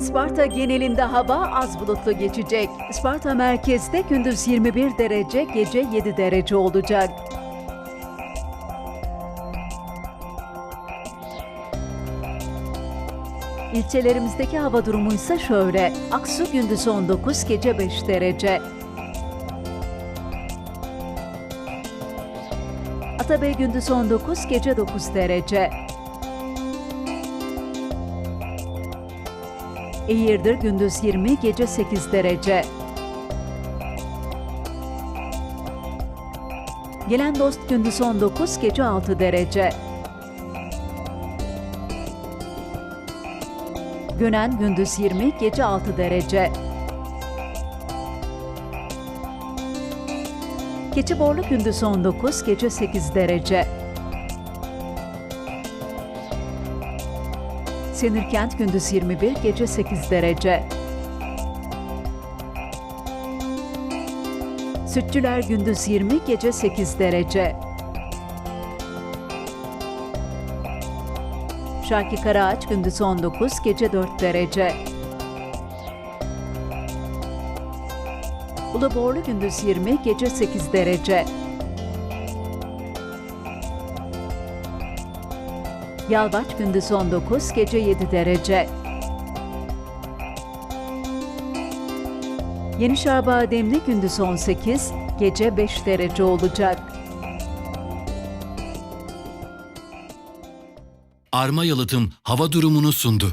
Isparta genelinde hava az bulutlu geçecek. Isparta merkezde gündüz 21 derece, gece 7 derece olacak. İlçelerimizdeki hava durumu ise şöyle. Aksu gündüz 19, gece 5 derece. Atabey gündüz 19, gece 9 derece. Eğirdir gündüz 20, gece 8 derece. Gelen dost gündüz 19, gece 6 derece. Gönen gündüz 20, gece 6 derece. Keçiborlu gündüz 19, gece 8 derece. Senirkent gündüz 21, gece 8 derece. Sütçüler gündüz 20, gece 8 derece. Şarkı Karaağaç gündüz 19, gece 4 derece. Uluborlu gündüz 20, gece 8 derece. Yalvaç gündüz 19, gece 7 derece. Yenişehir Bademli gündüz 18, gece 5 derece olacak. Arma Yalıtım hava durumunu sundu.